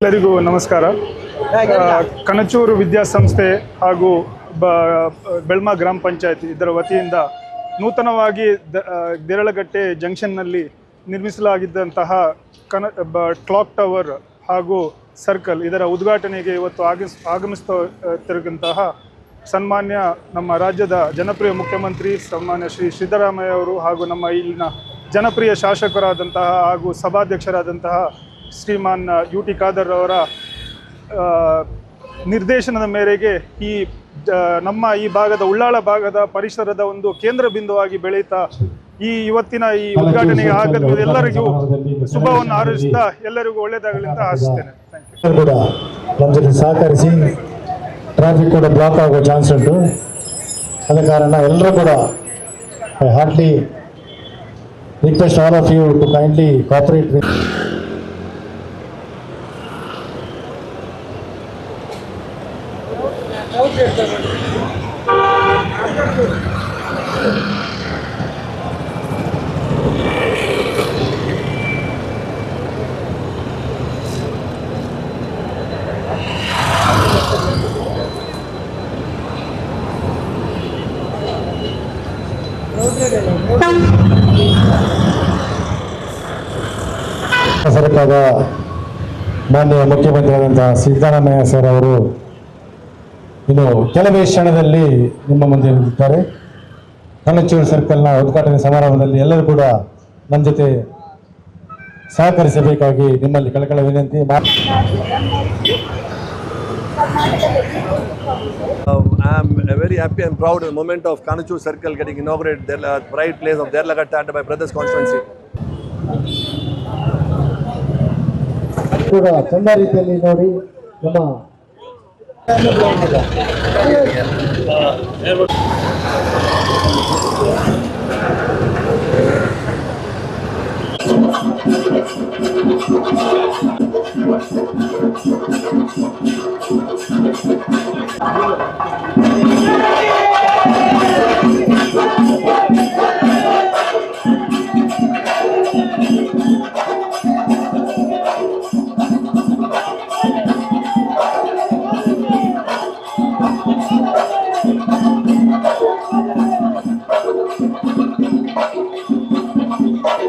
ಎಲ್ಲರಿಗೂ ನಮಸ್ಕಾರ. ಕಣಚೂರು ವಿದ್ಯಾಸಂಸ್ಥೆ ಹಾಗೂ ಬ ಬೆಳ್ಮ ಗ್ರಾಮ ಪಂಚಾಯತ್ ಇದರ ವತಿಯಿಂದ ನೂತನವಾಗಿ ದ- ದೇರಳಗಟ್ಟೆ ಜಂಕ್ಷನ್ನಲ್ಲಿ ನಿರ್ಮಿಸಲಾಗಿದ್ದಂತಹ ಕನ ಬ ಕ್ಲಾಕ್ ಟವರ್ ಹಾಗೂ ಸರ್ಕಲ್ ಇದರ ಉದ್ಘಾಟನೆಗೆ ಇವತ್ತು ಆಗಿಸ್ ಆಗಮಿಸ್ತಿರುವಂತಹ ಸನ್ಮಾನ್ಯ ನಮ್ಮ ರಾಜ್ಯದ ಜನಪ್ರಿಯ ಮುಖ್ಯಮಂತ್ರಿ ಸನ್ಮಾನ್ಯ ಶ್ರೀ ಸಿದ್ದರಾಮಯ್ಯ ಅವರು ಹಾಗೂ ನಮ್ಮ ಇಲ್ಲಿನ ಜನಪ್ರಿಯ ಶಾಸಕರಾದಂತಹ ಹಾಗೂ ಸಭಾಧ್ಯಕ್ಷರಾದಂತಹ ಶ್ರೀಮಾನ್ ಯು ಟಿ ಖಾದರ್ ಅವರ ನಿರ್ದೇಶನದ ಮೇರೆಗೆ ಈ ನಮ್ಮ ಈ ಭಾಗದ, ಉಳ್ಳಾಳ ಭಾಗದ ಪರಿಸರದ ಒಂದು ಕೇಂದ್ರ ಬಿಂದುವಾಗಿ ಬೆಳೀತಾ ಈ ಇವತ್ತಿನ ಈ ಉದ್ಘಾಟನೆಗೆ ಆಗದ ಎಲ್ಲರಿಗೂ ಶುಭವನ್ನು ಹಾರೈಸ್ತಾ ಎಲ್ಲರಿಗೂ ಒಳ್ಳೆಯದಾಗಲಿ ಅಂತ ಆಶಿಸ್ತೇನೆ. ಸಹಕರಿಸಿ ಟ್ರಾಫಿಕ್ ಕೂಡ ಬ್ಲಾಕ್ ಆಗೋ ಚಾನ್ಸ್ ಉಂಟು. ಆದ ಕಾರಣ ಎಲ್ಲರೂ ಕೂಡ heartly request all of you to kindly cooperate with ಸರ್ಕಾರದ ಮಾನ್ಯ ಮುಖ್ಯಮಂತ್ರಿಯಾದಂತಹ ಸಿದ್ದರಾಮಯ್ಯ ಸರ್ ಅವರು ಇನ್ನು ಕೆಲವೇ ಕ್ಷಣದಲ್ಲಿ ನಿಮ್ಮ ಮುಂದೆ ಇದ್ದಾರೆ ಕಣಚೂರು ಸರ್ಕಲ್ನ ಉದ್ಘಾಟನೆ ಸಮಾರಂಭದಲ್ಲಿ ಎಲ್ಲರೂ ಕೂಡ ನಮ್ಮ ಜೊತೆ ಸಹಕರಿಸಬೇಕಾಗಿ ನಿಮ್ಮಲ್ಲಿ ಕಳಕಳ ವಿನಂತಿ very happy and proud very happy and proud getting the moment of Kanachur Circle getting inaugurated, the uh, pride place of Derlagatta under my brother's constituency. ಕೂಡ ಚಂದ ರೀತಿಯಲ್ಲಿ ನೋಡಿ ನಮ್ಮ ರಾಜ್ಯದ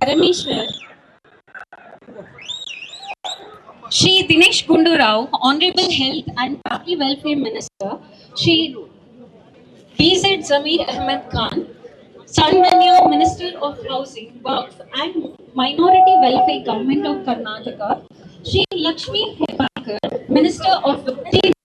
Parameshwar. Shri Dinesh Gundu Rao, Honorable Health and Party Welfare Minister. Shri BZ Zamir Ahmed Khan, Sanmanya Minister of Housing, Works and Minority Welfare Government of Karnataka. Shri Lakshmi Hebakar, Minister of Women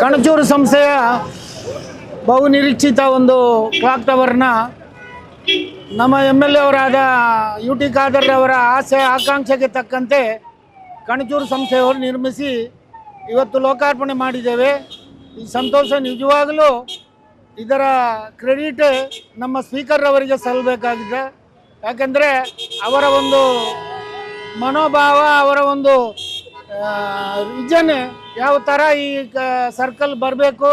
Kanachur ಸಂಸ್ಥೆಯ ಬಹುನಿರೀಕ್ಷಿತ ಒಂದು clock ಟವರ್ನ ನಮ್ಮ M L A U T Khader ಅವರ ಆಸೆ ಆಕಾಂಕ್ಷೆಗೆ ತಕ್ಕಂತೆ ಕಣಚೂರು ಸಂಸ್ಥೆಯವರು ನಿರ್ಮಿಸಿ ಇವತ್ತು ಲೋಕಾರ್ಪಣೆ ಮಾಡಿದ್ದೇವೆ. ಈ ಸಂತೋಷ ನಿಜವಾಗಲೂ ಇದರ ಕ್ರೆಡಿಟ್ ನಮ್ಮ ಸ್ಪೀಕರ್ ಅವರಿಗೆ ಸಲ್ಲಬೇಕಾಗಿದೆ ಯಾಕೆಂದರೆ ಅವರ ಒಂದು ಮನೋಭಾವ, ಅವರ ಒಂದು ವಿಜನ್ ಯಾವ ಥರ ಈ ಸರ್ಕಲ್ ಬರಬೇಕು,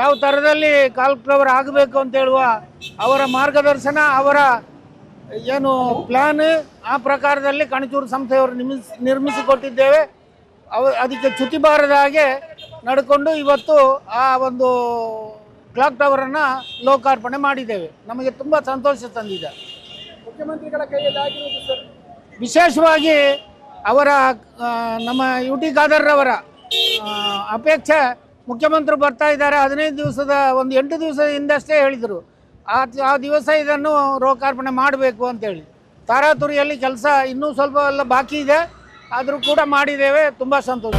ಯಾವ ಥರದಲ್ಲಿ ಕಾಲ್ ಫ್ಲವರ್ ಆಗಬೇಕು ಅಂತ ಹೇಳುವ ಅವರ ಮಾರ್ಗದರ್ಶನ, ಅವರ ಏನು ಪ್ಲಾನ್ ಆ ಪ್ರಕಾರದಲ್ಲಿ ಕಣಚೂರು ಸಂಸ್ಥೆಯವರು ನಿರ್ಮಿಸ್ ನಿರ್ಮಿಸಿಕೊಟ್ಟಿದ್ದೇವೆ. ಅವ, ಅದಕ್ಕೆ ಚ್ಯುತಿ ಬಾರದ ಹಾಗೆ ನಡ್ಕೊಂಡು ಇವತ್ತು ಆ ಒಂದು ಕ್ಲಾಕ್ ಟವರನ್ನು ಲೋಕಾರ್ಪಣೆ ಮಾಡಿದ್ದೇವೆ. ನಮಗೆ ತುಂಬ ಸಂತೋಷ ತಂದಿದೆ. ಮುಖ್ಯಮಂತ್ರಿಗಳ ಕೈಯಲ್ಲಿ ಆಗಿರುವುದು ಸರ್? ವಿಶೇಷವಾಗಿ ಅವರ ನಮ್ಮ ಯು ಟಿ ಖಾದರ್ರವರ ಅಪೇಕ್ಷೆ ಮುಖ್ಯಮಂತ್ರಿ ಬರ್ತಾ ಇದ್ದಾರೆ. ಹದಿನೈದು ದಿವಸದ ಒಂದು ಎಂಟು ದಿವಸದ ಹಿಂದಷ್ಟೇ ಹೇಳಿದರು. ಆ ಆ ದಿವಸ ಇದನ್ನು ಲೋಕಾರ್ಪಣೆ ಮಾಡಬೇಕು ಅಂತೇಳಿ. ತಾರಾತುರಿಯಲ್ಲಿ ಕೆಲಸ ಇನ್ನೂ ಸ್ವಲ್ಪ ಎಲ್ಲ ಬಾಕಿ ಇದೆ. ಆದರೂ ಕೂಡ ಮಾಡಿದ್ದೇವೆ. ತುಂಬ ಸಂತೋಷ.